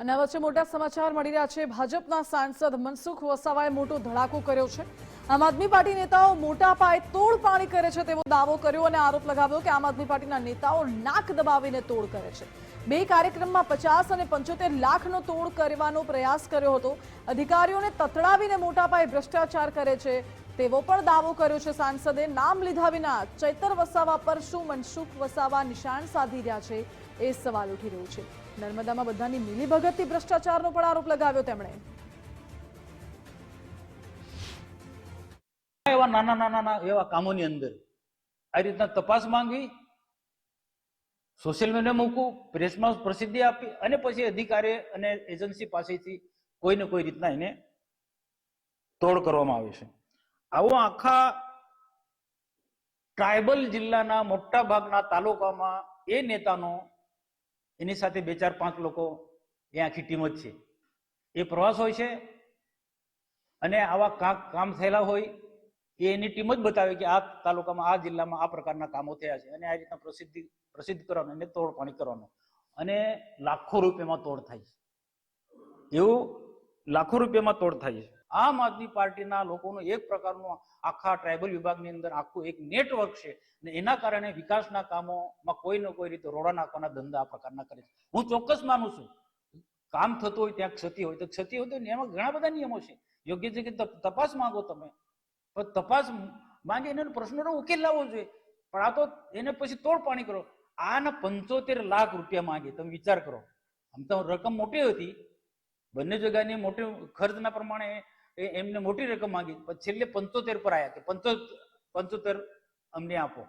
અને વચ્ચે મોટા સમાચાર મળી રહ્યા છે. ભાજપના સાંસદ મનસુખ વસાવાએ મોટો ધડાકો કર્યો છે. આમ આદમી પાર્ટી નેતાઓ મોટા પાયે તોડ પાણી કરે છે તેવો દાવો કર્યો અને આરોપ લગાવ્યો કે આમ આદમી પાર્ટીના નેતાઓ નાક દબાવીને તોડ કરે છે. બે કાર્યક્રમમાં પચાસ અને પંચોતેર લાખનો તોડ કરવાનો પ્રયાસ કર્યો હતો. અધિકારીઓને તતડાવીને મોટા પાયે ભ્રષ્ટાચાર કરે છે. તેવો પણ દાવો કર્યો છે સાંસદે. નામ લીધા વિના ચૈતર વસાવા પર શું મનસુખ વસાવા નિશાન સાધી રહ્યા છે એ સવાલ ઉઠી રહ્યો છે. નર્મદામાં બધાની મિલીભગતથી ભ્રષ્ટાચારનો પણ આરોપ લગાવ્યો તેમણે. એવા નાના નાના એવા કામોની અંદર આ રીતના તપાસ માંગવી સોશિયલ મીડિયા મૂકવું પ્રેસમાં પ્રસિદ્ધિ આપી અને પછી અધિકારી અને એજન્સી પાસેથી કોઈ ને કોઈ રીતના એને તોડ કરવામાં આવે છે. આવો આખા ટ્રાયબલ જિલ્લાના મોટા ભાગના તાલુકામાં એ નેતાનો, એની સાથે બે ચાર પાંચ લોકો એ આખી ટીમ જ છે. એ પ્રવાસ હોય છે અને આવા કામ થયેલા હોય એ એની ટીમ જ બતાવે કે આ તાલુકામાં, આ જિલ્લામાં આ પ્રકારના કામો થયા છે અને આ રીતના પ્રસિદ્ધિ, પ્રસિદ્ધ કરવાનું, એને તોડ પાણી કરવાનું. અને લાખો રૂપિયામાં તોડ થાય છે. એવું લાખો રૂપિયામાં તોડ થાય છે. આમ આદમી પાર્ટીના લોકોનો એક પ્રકારનો આખા ટ્રાઇબલ વિભાગની અંદર આખું એક નેટવર્ક છે અને એના કારણે વિકાસના કામોમાં કોઈ ને કોઈ રીતે રોડા નાખવાના ધંધા આ પ્રકારના કરે છે. હું ચોક્કસ માનું છું. કામ થતું હોય ત્યાં ક્ષતિ હોય તો ક્ષતિ હોય તો એમાં ઘણા બધા નિયમો છે. યોગ્ય કે તપાસ માંગો તમે. પણ તપાસ માંગે એને પ્રશ્નોનો ઉકેલ લાવવો જોઈએ. પણ આ તો એને પછી તોડ પાણી કરો. આના પંચોતેર લાખ રૂપિયા માંગે. તમે વિચાર કરો. આમ તો રકમ મોટી હતી. બંને જગ્યાની મોટી ખર્ચના પ્રમાણે એમને મોટી રકમ માંગી. છેલ્લે પંચોતેર પર આવ્યા કે પંચો પંચોતેર અમને આપો.